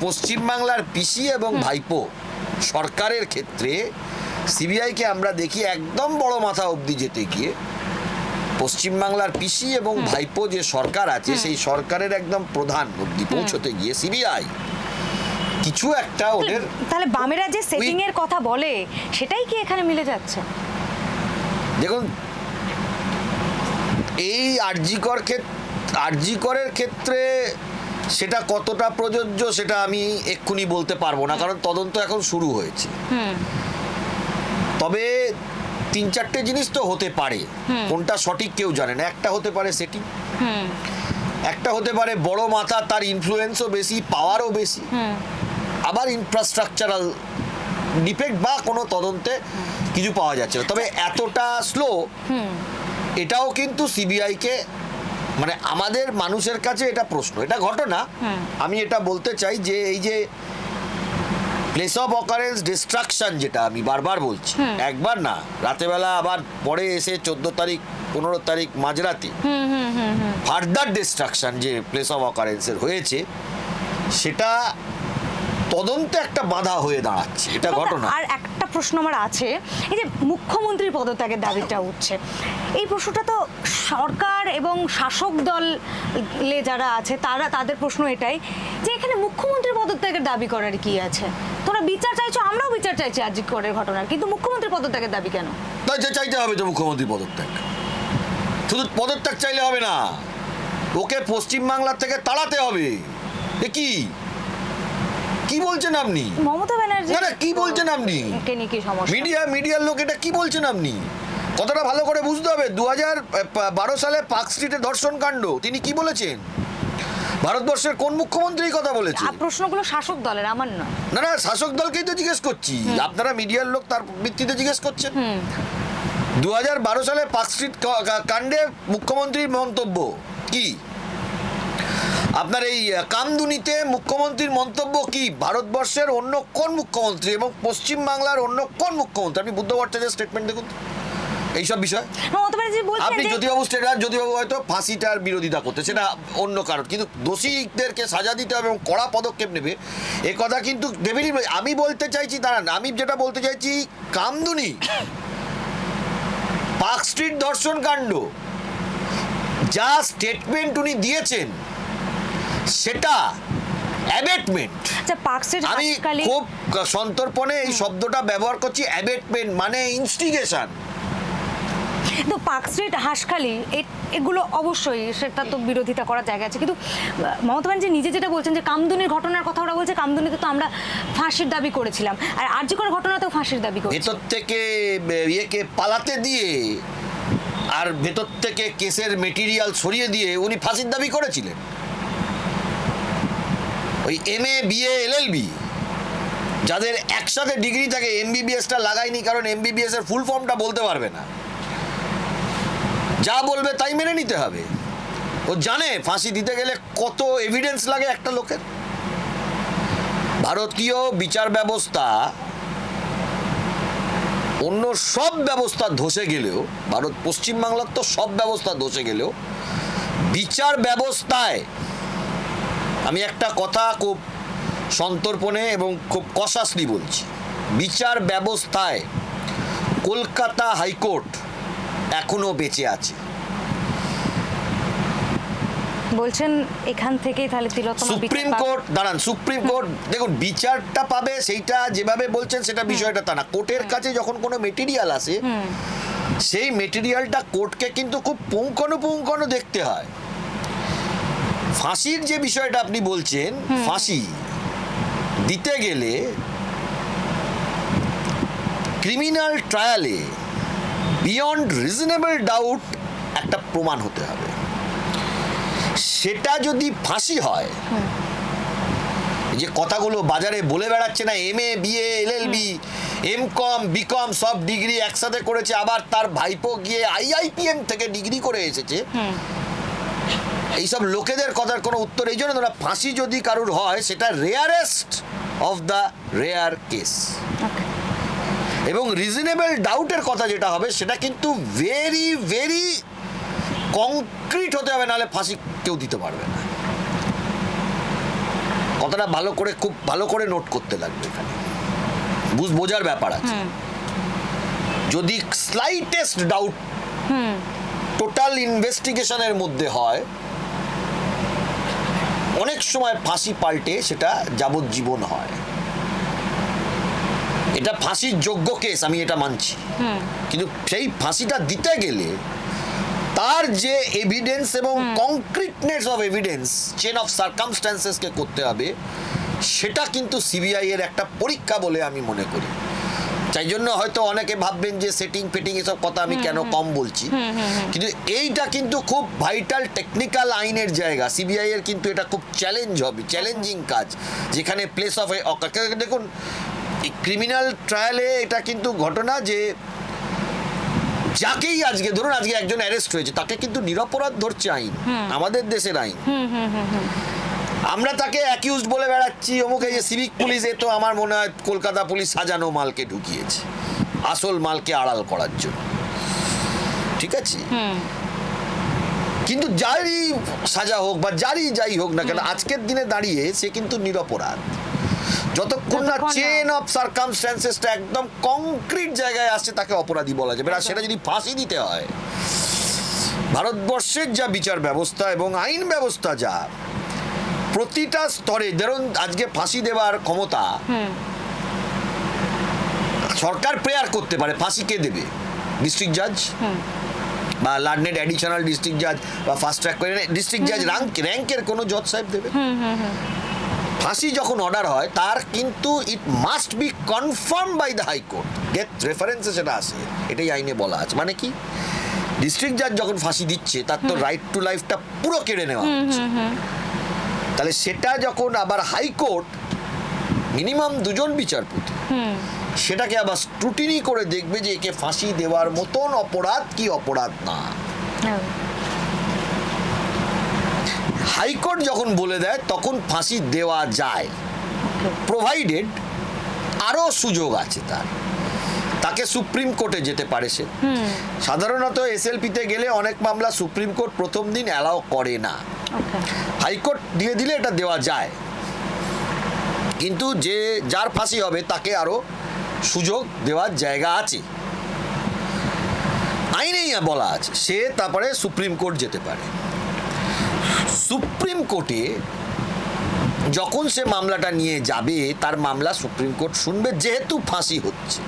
পশ্চিমবাংলার পিসি এবং ভাইপো সরকারের ক্ষেত্রে সিবিআইকে আমরা দেখি একদম বড় মাথা অবধি যেতে গিয়ে। পশ্চিমবাংলার পিসি এবং ভাইপো যে সরকার আছে সেই সরকারের একদম প্রধান অবধি পৌঁছতে গিয়ে সিবিআই কিছু একটা ওদের তাহলে বামেরা যে সেটিং এর কথা বলে সেটাই কি এখানে মিলে যাচ্ছে? দেখুন এই আরজিকর ক্ষেত্রে আরজিকরের ক্ষেত্রে সেটা কতটা প্রযোজ্য সেটা আমি এক্ষুনি বলতে পারব না কারণ তদন্ত এখন শুরু হয়েছে। হুম। তবে তিন চারটে জিনিস তো হতে পারে কোনটা সঠিক কেউ জানে না। একটা হতে পারে সেটি হুম। একটা হতে পারে বড় মাথা তার ইনফ্লুয়েন্সও বেশি পাওয়ারও বেশি। হুম। আবার ইনফ্রাস্ট্রাকচারাল ডিফেক্ট বা কোনো তদন্তে কিছু পাওয়া যাচ্ছে না। তবে এতটা স্লো হুম। এটাও কিন্তু সিবিআইকে মানে আমাদের মানুষের কাছে এটা প্রশ্ন এটা ঘটনা। আমি এটা বলতে চাই যে এই যে প্লেস অফ অকারেন্স ডিস্ট্রাকশন যেটা আমি বারবার বলছি একবার না রাতেবেলা আবার পরে এসে চোদ্দ তারিখ পনেরো তারিখ মাঝরাতে হুম হুম হুম হুম। ফার্দার ডিস্ট্রাকশন যে প্লেস অফ অকারেন্সের হয়েছে সেটা তদন্তে একটা বাধা হয়ে দাঁড়াচ্ছে এটা ঘটনা। আর একটা প্রশ্ন আমার আছে এই যে মুখ্যমন্ত্রীর পদত্যাগের দাবিটা উঠছে এই প্রশ্নটা তো সরকার এবং শাসক দলে যারা আছে তারা তাদের প্রশ্ন এটাই যে এখানে মুখ্যমন্ত্রীর পদত্যাগের দাবি করার কি আছে? তোমরা বিচার চাইছো আমরাও বিচার চাইছি আর্জিক করের ঘটনার কিন্তু মুখ্যমন্ত্রীর পদত্যাগের দাবি কেন? তাই চাইতে হবে তো মুখ্যমন্ত্রী পদত্যাগ। শুধু পদত্যাগ চাইলে হবে না ওকে পশ্চিমবাংলার থেকে তাড়াতে হবে। এ কি? কি বলছেন আপনি? মমতা ব্যানার্জি। না, না, কি বলছেন আপনি? কে নিয়ে কি সমস্যা? মিডিয়া মিডিয়ার লোক এটা কি বলছেন আপনি? কথাটা ভালো করে বুঝতে হবে। দু হাজার বারো সালে পার্ক স্ট্রিটে ধর্ষণ কাণ্ড। তিনি কি বলেছেন? ভারতবর্ষের কোন মুখ্যমন্ত্রী কথা বলেছে? প্রশ্নগুলো শাসক দলের আমার নয়। না না শাসক দলকেই তো জিজ্ঞেস করছি। আপনারা মিডিয়ার লোক তার ভিত্তিতে জিজ্ঞেস করছেন? দু হাজার বারো সালে পার্ক স্ট্রিট কাণ্ডে মুখ্যমন্ত্রীর মন্তব্য কি? আপনার এই কামদুনিতে মুখ্যমন্ত্রীর মন্তব্য কি? ভারতবর্ষের অন্য কোন মুখ্যমন্ত্রী এবং পশ্চিমবাংলার অন্য কোন মুখ্যমন্ত্রী? আপনি বুদ্ধ ভট্টাচার্যের স্টেটমেন্ট দেখুন। এইসব বিষয়। আপনি জ্যোতিবাবু স্টেটার জ্যোতিবাবু হয়তো ফাঁসিটার বিরোধিতা করতে সেটা অন্য কারণ। কিন্তু দোষীদেরকে সাজা দিতে হবে এবং কড়া পদক্ষেপ নেবে এ কথা কিন্তু দেবেনি আমি বলতে চাইছি দাঁড়ান আমি যেটা বলতে চাইছি কামদুনি পার্ক স্ট্রিট ধর্ষণ কাণ্ড যা স্টেটমেন্ট উনি দিয়েছেন সেটা অ্যাবেটমেন্ট আচ্ছা আমি খুব সন্তর্পণে এই শব্দটা ব্যবহার করছি অ্যাবেটমেন্ট মানে ইনস্টিগেশন তো পার্কস্ট্রিট হাসখালি এ- এগুলো অবশ্যই সেটা তো বিরোধিতা করার জায়গা আছে। কিন্তু মমতা ব্যানার্জি নিজে যেটা বলছেন যে কামদুনির ঘটনার কথা ওরা বলছে কামদুনিতে তো আমরা ফাঁসির দাবি করেছিলাম। আর আর্যিকর ঘটনাতেও ফাঁসির দাবি করেছি। ভেতর থেকে ইয়েকে পালাতে দিয়ে আর ভেতর থেকে কেসের মেটেরিয়াল সরিয়ে দিয়ে উনি ফাঁসির দাবি করেছিলেন। ওই এম এ বিএ এলএলবি যাদের একসাথে ডিগ্রি থাকে এমবিবিএসটা লাগায়নি, কারণ এমবিবিএস এর ফুল ফর্মটা বলতে পারবে না। যা বলবে তাই মেনে নিতে হবে। ও জানে, ফাঁসি দিতে গেলে কত এভিডেন্স লাগে একটা লোকের। ভারতীয় বিচার ব্যবস্থা, অন্য সব ব্যবস্থা ধসে গেলেও, ভারত পশ্চিমবাংলার তো সব ব্যবস্থা ধসে গেলেও, বিচার ব্যবস্থায় আমি একটা কথা খুব সন্তর্পণে এবং খুব কষাসলি বলছি। বিচার ব্যবস্থায় কলকাতা হাইকোর্ট এখনও বেঁচে আছে। বলছেন এখান থেকেই তাহলে তিলোত্তমা সুপ্রিম কোর্ট দাঁড়ান সুপ্রিম কোর্ট দেখুন বিচারটা পাবে সেইটা যেভাবে বলছেন সেটা বিষয়টা তা না। কোর্টের কাছে যখন কোনো মেটেরিয়াল আসে সেই মেটেরিয়ালটা কোর্টকে কিন্তু খুব পুঙ্খানুপুঙ্খানু দেখতে হয়। ফাঁসির যে বিষয়টা আপনি বলছেন ফাঁসি দিতে গেলে ক্রিমিনাল ট্রায়ালে বিয়ন্ড রিজনেবল ডাউট একটা প্রমাণ হতে হবে। সেটা যদি ফাঁসি হয় যে কথাগুলো বাজারে বলে বেড়াচ্ছে না M A BA L L B M com B com সব ডিগ্রি একসাথে করেছে আবার তার ভাইপো গিয়ে আইআইপিএম থেকে ডিগ্রি করে এসেছে। এইসব লোকেদের কথার কোনো উত্তর এই জন্য তোরা ফাঁসি যদি কারুর হয় সেটা rarest of the rare case এবং রিজনেবল ডাউটের কথা যেটা হবে সেটা কিন্তু ভেরি ভেরি কংক্রিট হতে হবে নাহলে ফাঁসি কেউ দিতে পারবে না। কথাটা ভালো করে খুব ভালো করে নোট করতে লাগবে এখানে। বুঝ বোঝার ব্যাপার আছে। যদি স্লাইটেস্ট ডাউট টোটাল ইনভেস্টিগেশনের মধ্যে হয় অনেক সময় ফাঁসি পাল্টে সেটা যাবজ্জীবন হয়। এটা ফাঁসির যোগ্য কেস আমি এটা মানছি। কিন্তু সেই ফাঁসিটা দিতে গেলে তার যে এভিডেন্স এবং concreteness of evidence chain of সার্কামস্ট্যান্সেসকে করতে হবে সেটা কিন্তু সিবিআই এর একটা পরীক্ষা বলে আমি মনে করি। তাই জন্য হয়তো অনেকে ভাববেন যে সেটিং ফিটিং এসব কথা আমি কেন কম বলছি। কিন্তু এইটা কিন্তু খুব ভাইটাল টেকনিক্যাল আইনের জায়গা। সিবিআই এর কিন্তু এটা খুব চ্যালেঞ্জ হবে চ্যালেঞ্জিং কাজ যেখানে প্লেস অফ দেখুন ক্রিমিনাল ট্রায়ালে এটা কিন্তু ঘটনা যে যাকেই আজকে ধরুন আজকে একজন অ্যারেস্ট হয়েছে তাকে কিন্তু নিরপরাধ ধরছে আইন আমাদের দেশের আইন। আমরা তাকে অ্যাকিউজড বলে বেড়াচ্ছি। অমুক এই যে সিভিক পুলিশ এ তো আমার মনে হয় কলকাতা পুলিশ সাজানো মালকে ঢুকিয়েছে। আসল মালকে আড়াল করার জন্য। ঠিক আছে? কিন্তু যারই সাজা হোক বা যারই যাই হোক না কেন আজকের দিনে দাঁড়িয়ে সে কিন্তু নিরপরাধ। যতক্ষণ না যতক্ষণ না- চেন অফ সার্কামস্ট্যান্সেসটা একদম কংক্রিট জায়গায় আসছে তাকে অপরাধী বলা যাবে আর সেটা যদি ফাঁসি দিতে হয় ভারতবর্ষের যা বিচার ব্যবস্থা এবং আইন ব্যবস্থা যা প্রতিটা স্তরে ধরুন আজকে ফাঁসি দেওয়ার ক্ষমতা সরকার প্রেয়ার করতে পারে ফাঁসি কে দেবে? ডিস্ট্রিক্ট জাজ বা লার্নেড অ্যাডিশনাল ডিস্ট্রিক্ট জাজ বা ফাস্ট ট্র্যাক করে ডিস্ট্রিক্ট জাজ র্যাঙ্ক র্যাঙ্কের কোনো জজ সাহেব দেবে? ফাঁসি যখন অর্ডার হয় তার কিন্তু it must be confirm by the high court death রেফারেন্সে সেটা আসে এটাই আইনে বলা আছে। মানে কি? ডিস্ট্রিক্ট জাজ যখন ফাঁসি দিচ্ছে তার তো রাইট টু লাইফটা পুরো কেড়ে নেওয়া হচ্ছে। তাহলে সেটা যখন আবার হাইকোর্ট মিনিমাম দুজন বিচারপতি সেটাকে আবার স্ক্রুটিনি করে দেখবে যে একে ফাঁসি দেওয়ার মতন অপরাধ কি অপরাধ না। হাইকোর্ট যখন বলে দেয় তখন ফাঁসি দেওয়া যায়। প্রোভাইডেড আরও সুযোগ আছে তার। তাকে সুপ্রিম কোর্টে যেতে পারে সে। সাধারণত এসএলপিতে গেলে অনেক মামলা সুপ্রিম কোর্ট প্রথম দিন অ্যালাউ করে না। হাইকোর্ট দিয়ে দিলে এটা দেওয়া যায়। কিন্তু যে যার ফাঁসি হবে তাকে আরও সুযোগ দেওয়ার জায়গা আছে। আইনেই বলা আছে সে তারপরে সুপ্রিম কোর্ট যেতে পারে। সুপ্রিম কোর্টে যখন সে মামলাটা নিয়ে যাবে তার মামলা সুপ্রিম কোর্ট শুনবে যেহেতু ফাঁসি হচ্ছে।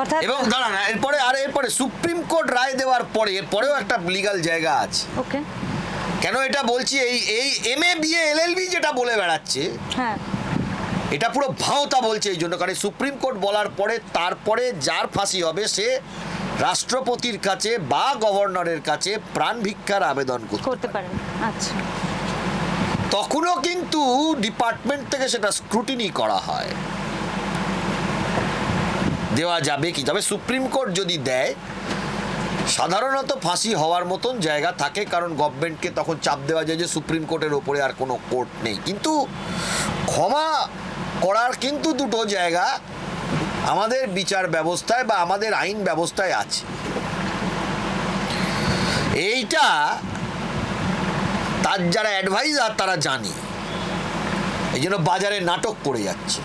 অর্থাৎ এবং দাঁড়ান এরপরে আর এরপরে সুপ্রিম কোর্ট রায় দেওয়ার পরে এরপরেও একটা লিগাল জায়গা আছে। ওকে। কেন এটা বলছি? এই এই এম এ বিএ এলএলবি যেটা বলে বেড়াচ্ছে হ্যাঁ। এটা পুরো ভাওতা বলছে এই জন্য কারণ সুপ্রিম কোর্ট বলার পরে তারপরে যার ফাঁসি হবে সে রাষ্ট্রপতির কাছে বা গভর্নরের কাছে প্রাণ ভিক্ষার আবেদন করতে করতে পারেন। আচ্ছা। তখনও কিন্তু ডিপার্টমেন্ট থেকে সেটা স্ক্রুটিনি করা হয়। দেওয়া যাবে কি? তবে সুপ্রিম কোর্ট যদি দেয়, সাধারণত ফাঁসি হওয়ার মতন জায়গা থাকে, কারণ গভর্নমেন্টকে তখন চাপ দেওয়া যায় যে সুপ্রিম কোর্টের ওপরে আর কোনো কোর্ট নেই। কিন্তু ক্ষমা করার কিন্তু দুটো জায়গা আমাদের বিচার ব্যবস্থায় বা আমাদের আইন ব্যবস্থায় আছে। এইটা তার যারা অ্যাডভাইজার তারা জানে। এই জন্য বাজারে নাটক করে যাচ্ছে।